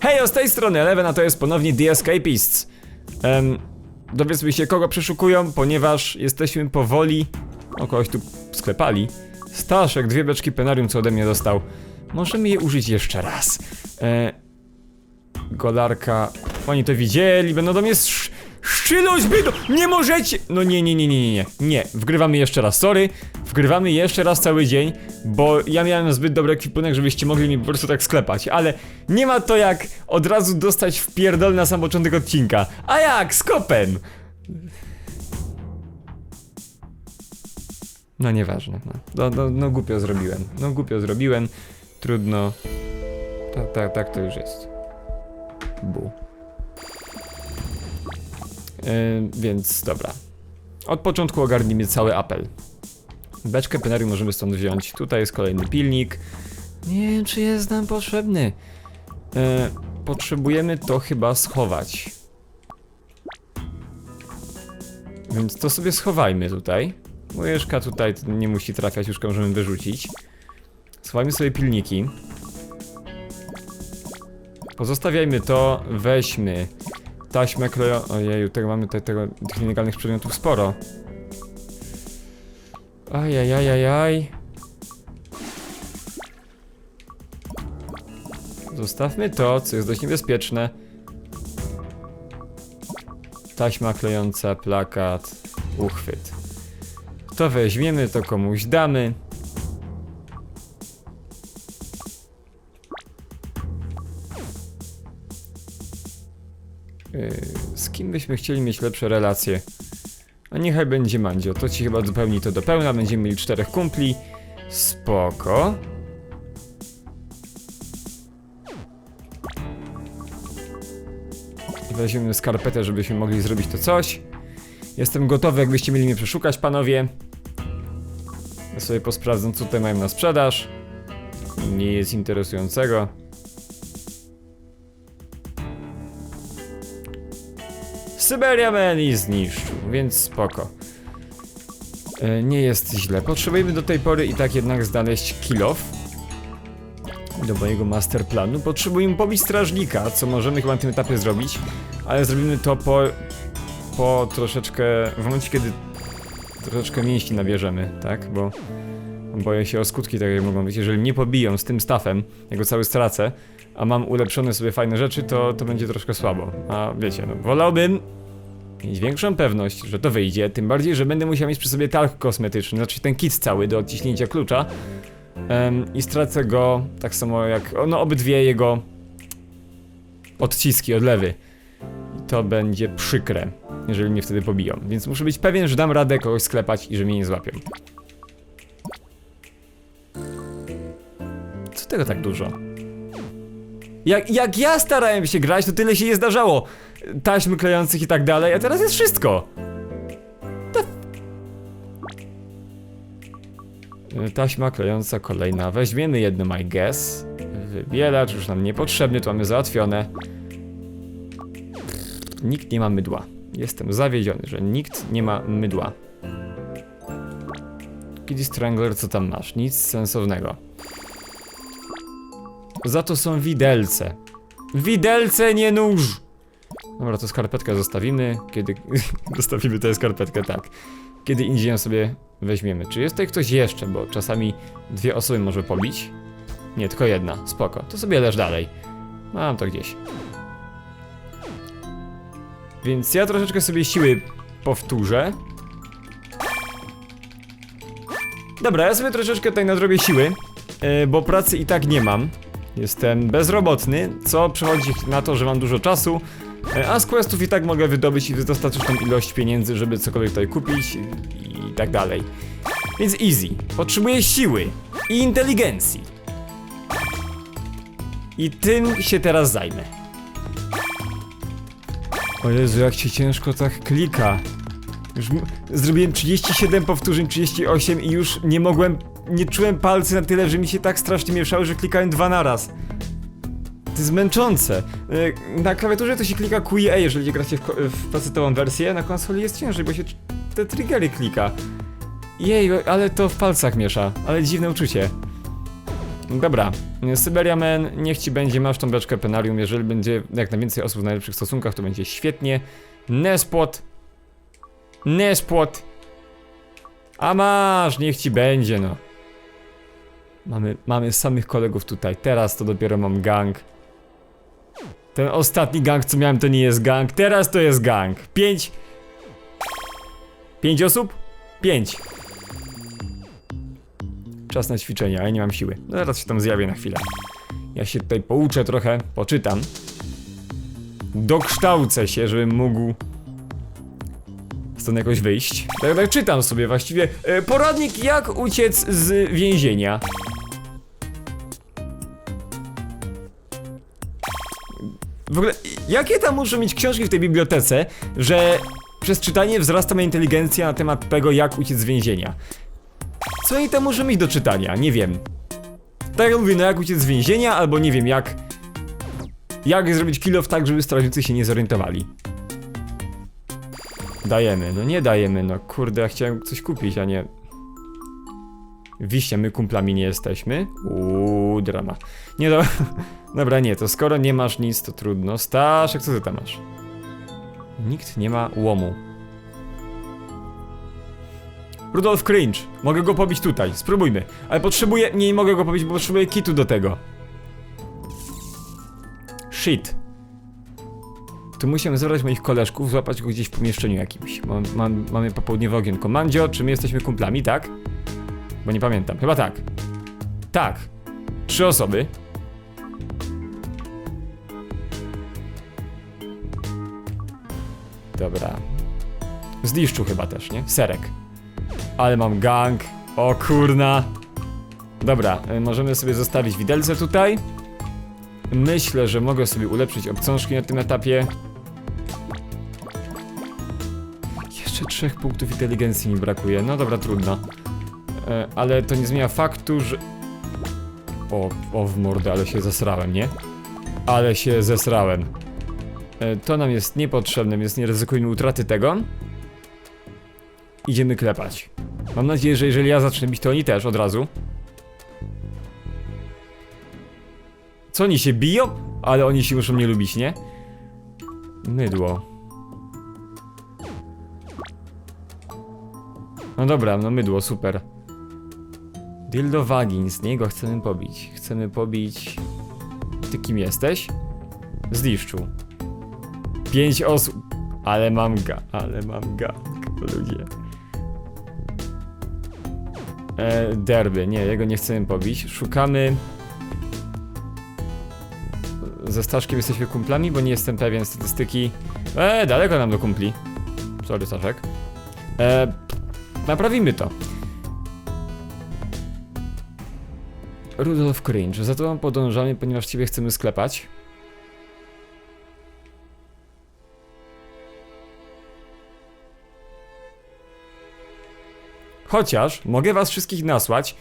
Hej, z tej strony Eleven, a to jest ponownie The Escapists. Um, dowiedzmy się, kogo przeszukują, ponieważ jesteśmy powoli... O, kogoś tu sklepali. Staszek, dwie beczki penarium, co ode mnie dostał. Możemy je użyć jeszcze raz. E, golarka... Oni to widzieli, będą do mnie sz szczylać, będą... Nie możecie... No nie, nie, nie, nie, nie, nie. Nie, wgrywamy jeszcze raz, sorry. Wgrywamy jeszcze raz cały dzień, bo ja miałem zbyt dobry ekwipunek, żebyście mogli mi po prostu tak sklepać, ale nie ma to jak od razu dostać w pierdol na sam początek odcinka. A jak? Z! No nieważne, no. No, no, no głupio zrobiłem. No głupio zrobiłem. Trudno. Tak, tak, tak to już jest. Bu. Yy, więc dobra. Od początku ogarnijmy cały apel. Beczkę penarium możemy stąd wziąć. Tutaj jest kolejny pilnik. Nie wiem, czy jest nam potrzebny. E, potrzebujemy to chyba schować. Więc to sobie schowajmy tutaj. Łyżka tutaj nie musi trafiać, już możemy wyrzucić. Schowajmy sobie pilniki. Pozostawiajmy to, weźmy taśmę kleją... Ojeju, tego mamy tutaj tego, tych nielegalnych przedmiotów sporo. Ajajajajaj. Zostawmy to, co jest dość niebezpieczne. Taśma klejąca, plakat, uchwyt. To weźmiemy, to komuś damy. Kim byśmy chcieli mieć lepsze relacje? A niechaj będzie Mandzio, to ci chyba dopełni to do pełna, będziemy mieli czterech kumpli. Spoko. Weźmiemy skarpetę, żebyśmy mogli zrobić to coś. Jestem gotowy, jakbyście mieli mnie przeszukać, panowie. Ja sobie posprawdzę, co tutaj mają na sprzedaż. Nie jest interesującego. Syberia Man i zniszczył, więc spoko. E, nie jest źle. Potrzebujemy do tej pory i tak jednak znaleźć kilof do mojego masterplanu. Potrzebujemy pobić strażnika, co możemy chyba na tym etapie zrobić, ale zrobimy to po, po troszeczkę, w momencie kiedy troszeczkę mięśni nabierzemy, tak? Bo boję się o skutki tak jak mogą być. Jeżeli mnie pobiją z tym stafem, ja go cały stracę, a mam ulepszone sobie fajne rzeczy, to, to będzie troszkę słabo. A wiecie, no wolałbym mieć większą pewność, że to wyjdzie, tym bardziej, że będę musiał mieć przy sobie talk kosmetyczny, znaczy ten kit cały do odciśnięcia klucza em, i stracę go tak samo jak, no obydwie jego odciski, odlewy. I to będzie przykre, jeżeli mnie wtedy pobiją, więc muszę być pewien, że dam radę kogoś sklepać i że mnie nie złapią. Co tego tak dużo? Jak, jak ja starałem się grać, to tyle się nie zdarzało. Taśmy klejących i tak dalej, a teraz jest wszystko. Y, Taśma klejąca kolejna. Weźmiemy jedną, I guess. Wybielacz już nam niepotrzebny, to mamy załatwione. Nikt nie ma mydła. Jestem zawiedziony, że nikt nie ma mydła. Kitty Strangler, co tam masz? Nic sensownego. Za to są widelce. Widelce, nie nóż! Dobra, to skarpetkę zostawimy. Kiedy. zostawimy tę skarpetkę, tak. Kiedy indziej ją sobie weźmiemy. Czy jest tutaj ktoś jeszcze? Bo czasami dwie osoby może pobić. Nie, tylko jedna. Spoko. To sobie leż dalej. Mam to gdzieś. Więc ja troszeczkę sobie siły powtórzę. Dobra, ja sobie troszeczkę tutaj nadrobię siły, yy, bo pracy i tak nie mam. Jestem bezrobotny, co przechodzi na to, że mam dużo czasu, e, a z questów i tak mogę wydobyć dostateczną ilość pieniędzy, żeby cokolwiek tutaj kupić i, i tak dalej. Więc easy. Potrzebuję siły i inteligencji. I tym się teraz zajmę. O Jezu, jak się ciężko tak klika. Już zrobiłem 37 powtórzeń, 38 i już nie mogłem, nie czułem palcy na tyle, że mi się tak strasznie mieszały, że klikałem dwa naraz. To jest męczące. E, Na klawiaturze to się klika Q i A, jeżeli gracie w, w pecetową wersję, na konsoli jest ciężej, bo się te triggery klika. Jej, ale to w palcach miesza, ale dziwne uczucie. Dobra, Syberia Man, niech ci będzie, masz tą beczkę penarium, jeżeli będzie jak najwięcej osób w najlepszych stosunkach, to będzie świetnie. Nespot. Nespot. A masz, niech ci będzie, no. Mamy, mamy samych kolegów tutaj, teraz to dopiero mam gang. Ten ostatni gang, co miałem, to nie jest gang, teraz to jest gang. Pięć. Pięć osób? Pięć. Czas na ćwiczenia, ja nie mam siły. No, Zaraz się tam zjawię na chwilę. Ja się tutaj pouczę trochę, poczytam. Dokształcę się, żebym mógł stąd jakoś wyjść. Tak, tak czytam sobie właściwie. E, poradnik jak uciec z więzienia. W ogóle, jakie tam muszę mieć książki w tej bibliotece, że przez czytanie wzrasta moja inteligencja na temat tego, jak uciec z więzienia? Co oni tam muszą mieć do czytania? Nie wiem. Tak jak mówię, no jak uciec z więzienia, albo nie wiem, jak... Jak zrobić kill off tak, żeby strażnicy się nie zorientowali. Dajemy, no nie dajemy, no kurde, ja chciałem coś kupić, a nie... Wiśnia, my kumplami nie jesteśmy. Uuu, drama. Nie do... Dobra, nie, to skoro nie masz nic, to trudno. Staszek, co ty tam masz? Nikt nie ma łomu. Rudolf Cringe. Mogę go pobić tutaj, spróbujmy. Ale potrzebuję... Nie mogę go pobić, bo potrzebuję kitu do tego. Shit. Tu musimy zebrać moich koleżków, złapać go gdzieś w pomieszczeniu jakimś. Mam, mam, mamy popołudniowe ogienko. Mandzio, czy my jesteśmy kumplami, tak? Bo nie pamiętam. Chyba tak. Tak. Trzy osoby. Dobra. Z liszczu chyba też, nie? Serek. Ale mam gang. O kurna. Dobra, y, możemy sobie zostawić widelce tutaj. Myślę, że mogę sobie ulepszyć obcążki na tym etapie. Jeszcze trzech punktów inteligencji mi brakuje. No dobra, trudno. E, ale to nie zmienia faktu, że... O, o w mordę, ale się zesrałem, nie? Ale się zesrałem. E, to nam jest niepotrzebne, więc nie ryzykujmy utraty tego. Idziemy klepać. Mam nadzieję, że jeżeli ja zacznę bić, to oni też od razu. Co oni się biją? Ale oni się muszą nie lubić, nie? Mydło. No dobra, no mydło, super. Dildo Wagin, z niego chcemy pobić. Chcemy pobić... Ty kim jesteś? Z liszczu. Pięć osób. Ale mam ga, ale mam ga. Ludzie. E, derby, nie, jego nie chcemy pobić. Szukamy... Ze Staszkiem jesteśmy kumplami, bo nie jestem pewien statystyki. E, daleko nam do kumpli. Sorry, Staszek. E, naprawimy to. Rudolf Cringe, za tobą podążamy, ponieważ ciebie chcemy sklepać. Chociaż mogę was wszystkich nasłać,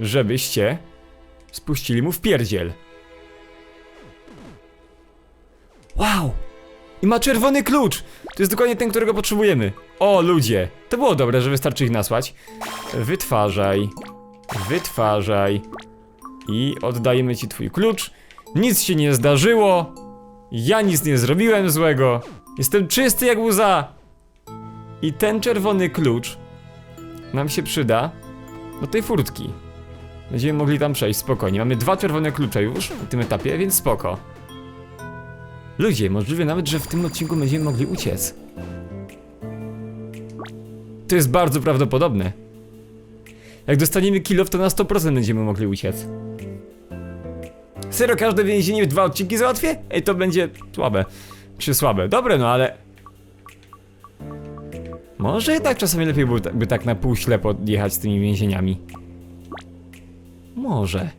żebyście spuścili mu w pierdziel. Wow! I ma czerwony klucz! To jest dokładnie ten, którego potrzebujemy. O, ludzie! To było dobre, że wystarczy ich nasłać. Wytwarzaj. Wytwarzaj. I oddajemy ci twój klucz. Nic się nie zdarzyło. Ja nic nie zrobiłem złego. Jestem czysty jak łza. I ten czerwony klucz nam się przyda do tej furtki. Będziemy mogli tam przejść spokojnie. Mamy dwa czerwone klucze już na tym etapie, więc spoko. Ludzie, możliwe nawet, że w tym odcinku będziemy mogli uciec. To jest bardzo prawdopodobne. Jak dostaniemy kill to na 100% będziemy mogli uciec. Serio, każde więzienie w dwa odcinki załatwię? Ej, to będzie słabe. Czy słabe? Dobre, no ale... Może jednak czasami lepiej by, by tak na pół ślepo jechać z tymi więzieniami. Może.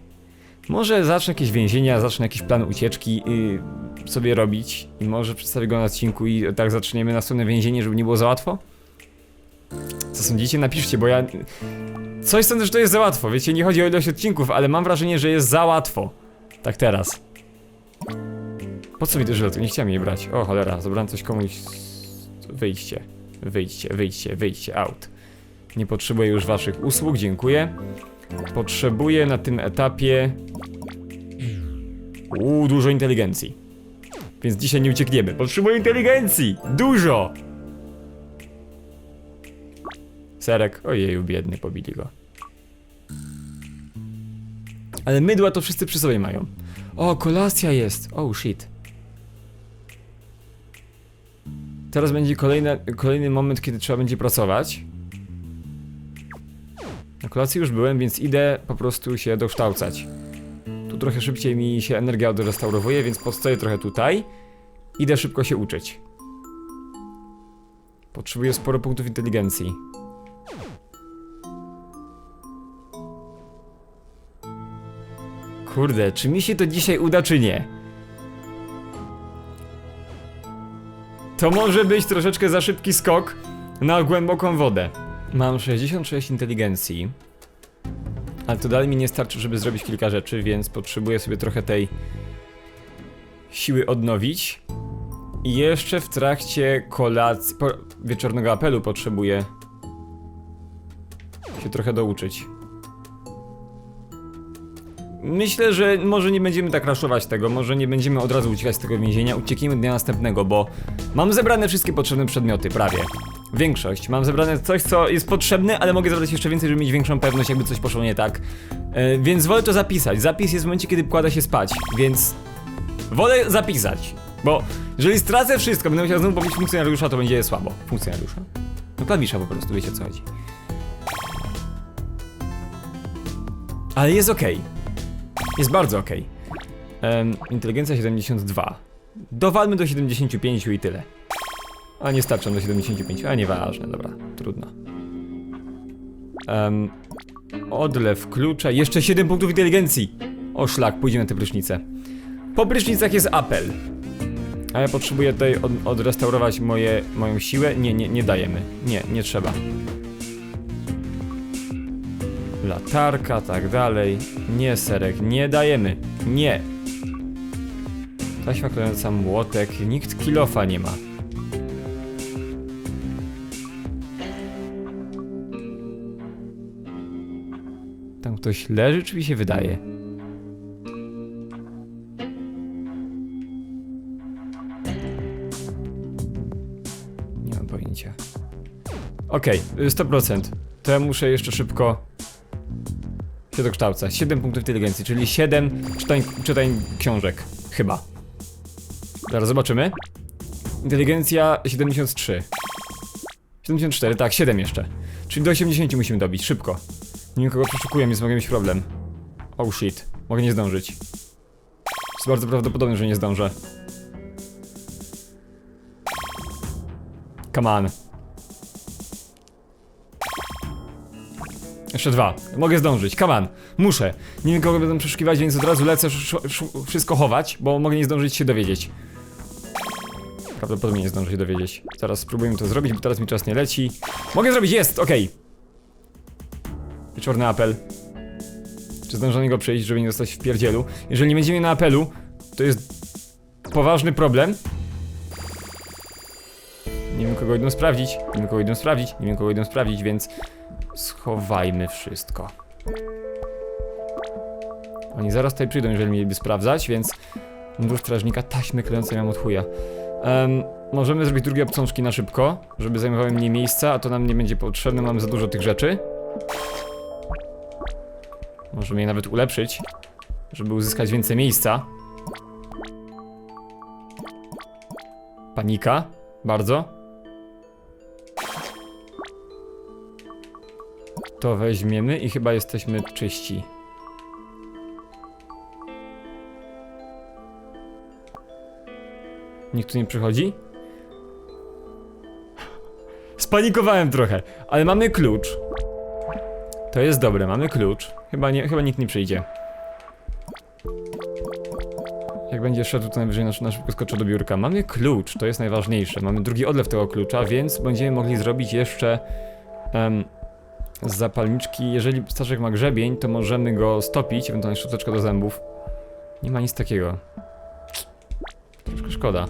Może zacznę jakieś więzienia, zacznę jakiś plan ucieczki yy, sobie robić i może przedstawię go na odcinku i tak zaczniemy następne więzienie, żeby nie było za łatwo? Co sądzicie? Napiszcie, bo ja... Coś sądzę, że to jest za łatwo, wiecie, nie chodzi o ilość odcinków, ale mam wrażenie, że jest za łatwo. Tak teraz. Po co mi żelety? Nie chciałem jej brać. O cholera, zabrałem coś komuś... Wyjdźcie. Wyjdźcie, wyjdźcie, wyjdźcie, out. Nie potrzebuję już waszych usług, dziękuję. Potrzebuję na tym etapie... Uuu, dużo inteligencji. Więc dzisiaj nie uciekniemy. Potrzebuję inteligencji! Dużo! Serek, ojeju, biedny, pobili go. Ale mydła to wszyscy przy sobie mają. O, kolacja jest! Oh shit. Teraz będzie kolejna, kolejny moment, kiedy trzeba będzie pracować. Na kolacji już byłem, więc idę po prostu się dokształcać. Tu trochę szybciej mi się energia odrestaurowuje, więc postoję trochę tutaj. Idę szybko się uczyć. Potrzebuję sporo punktów inteligencji. Kurde, czy mi się to dzisiaj uda, czy nie? To może być troszeczkę za szybki skok na głęboką wodę. Mam 66 inteligencji. Ale to dalej mi nie starczy, żeby zrobić kilka rzeczy, więc potrzebuję sobie trochę tej siły odnowić. I jeszcze w trakcie kolacji, wieczornego apelu potrzebuję się trochę douczyć. Myślę, że może nie będziemy tak raszować tego, może nie będziemy od razu uciekać z tego więzienia, uciekniemy dnia następnego, bo mam zebrane wszystkie potrzebne przedmioty, prawie. Większość. Mam zebrane coś, co jest potrzebne, ale mogę zebrać jeszcze więcej, żeby mieć większą pewność, jakby coś poszło nie tak. E, więc wolę to zapisać. Zapis jest w momencie, kiedy kładę się spać, więc wolę zapisać. Bo jeżeli stracę wszystko, będę musiał znowu powiedzieć funkcjonariusza, to będzie słabo. Funkcjonariusza? No klawisza po prostu, wiecie co chodzi. Ale jest okej. Jest bardzo okej. Em, inteligencja 72. Dowalmy do 75 i tyle. A nie starczą do 75, a nieważne, dobra, trudno. Um, odlew klucza, jeszcze 7 punktów inteligencji. O szlak, pójdziemy na te prysznice. Po prysznicach jest apel. A ja potrzebuję tutaj od, odrestaurować moje, moją siłę. Nie, nie, nie dajemy. Nie, nie trzeba. Latarka, tak dalej. Nie, serek, nie dajemy. Nie. Taśma klejąca młotek. Nikt kilofa nie ma. Tam ktoś leży, czy mi się wydaje? Nie mam pojęcia. Okej, y, 100%. To ja muszę jeszcze szybko się dokształcać. 7 punktów inteligencji, czyli 7 czytań, czytań książek. Chyba. Zaraz zobaczymy. Inteligencja 73. 74, tak, 7 jeszcze. Czyli do 80 musimy dobić, szybko. Nikogo przeszukuję, więc mogę mieć problem. Oh shit, mogę nie zdążyć. Jest bardzo prawdopodobne, że nie zdążę. Come on. Jeszcze dwa. Mogę zdążyć. Come on. Muszę. Nie nikogo będę przeszukiwać, więc od razu lecę sz- sz- wszystko chować, bo mogę nie zdążyć się dowiedzieć. Prawdopodobnie nie zdążę się dowiedzieć. Zaraz spróbujemy to zrobić, bo teraz mi czas nie leci. Mogę zrobić, jest, okej. Wieczorny apel. Czy zdążę niego przejść, żeby nie zostać w pierdzielu? Jeżeli nie będziemy na apelu, to jest poważny problem. Nie wiem kogo idą sprawdzić, nie wiem kogo idą sprawdzić, nie wiem kogo idą sprawdzić, więc schowajmy wszystko. Oni zaraz tutaj przyjdą, jeżeli mieliby sprawdzać, więc mundur strażnika taśmy klejące miałem od chuja. Em, możemy zrobić drugie obcążki na szybko, żeby zajmowały mniej miejsca, a to nam nie będzie potrzebne, mamy za dużo tych rzeczy. Możemy je nawet ulepszyć, żeby uzyskać więcej miejsca. Panika, bardzo. To weźmiemy i chyba jesteśmy czyści. Nikt tu nie przychodzi? Spanikowałem trochę, ale mamy klucz. To jest dobre, mamy klucz. Chyba, nie, chyba nikt nie przyjdzie. Jak będzie szedł, to najwyżej na, na szybko skoczę do biurka. Mamy klucz, to jest najważniejsze. Mamy drugi odlew tego klucza, więc będziemy mogli zrobić jeszcze em, z zapalniczki. Jeżeli Staszek ma grzebień, to możemy go stopić, ewentualnie szczoteczkę do zębów. Nie ma nic takiego. Troszkę szkoda.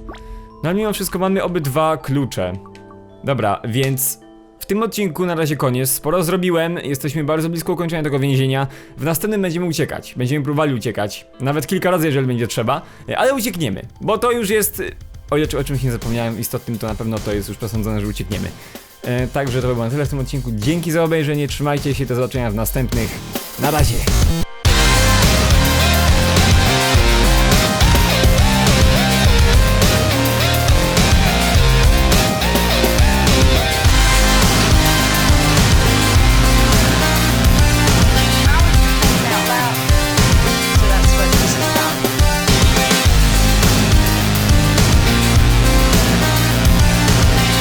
No ale mimo wszystko mamy obydwa klucze. Dobra, więc w tym odcinku na razie koniec. Sporo zrobiłem, jesteśmy bardzo blisko ukończenia tego więzienia. W następnym będziemy uciekać. Będziemy próbowali uciekać. Nawet kilka razy, jeżeli będzie trzeba. Ale uciekniemy, bo to już jest. O, o czymś nie zapomniałem istotnym, to na pewno to jest już przesądzone, że uciekniemy. E, Także to by było na tyle w tym odcinku. Dzięki za obejrzenie, trzymajcie się, do zobaczenia w następnych. Na razie.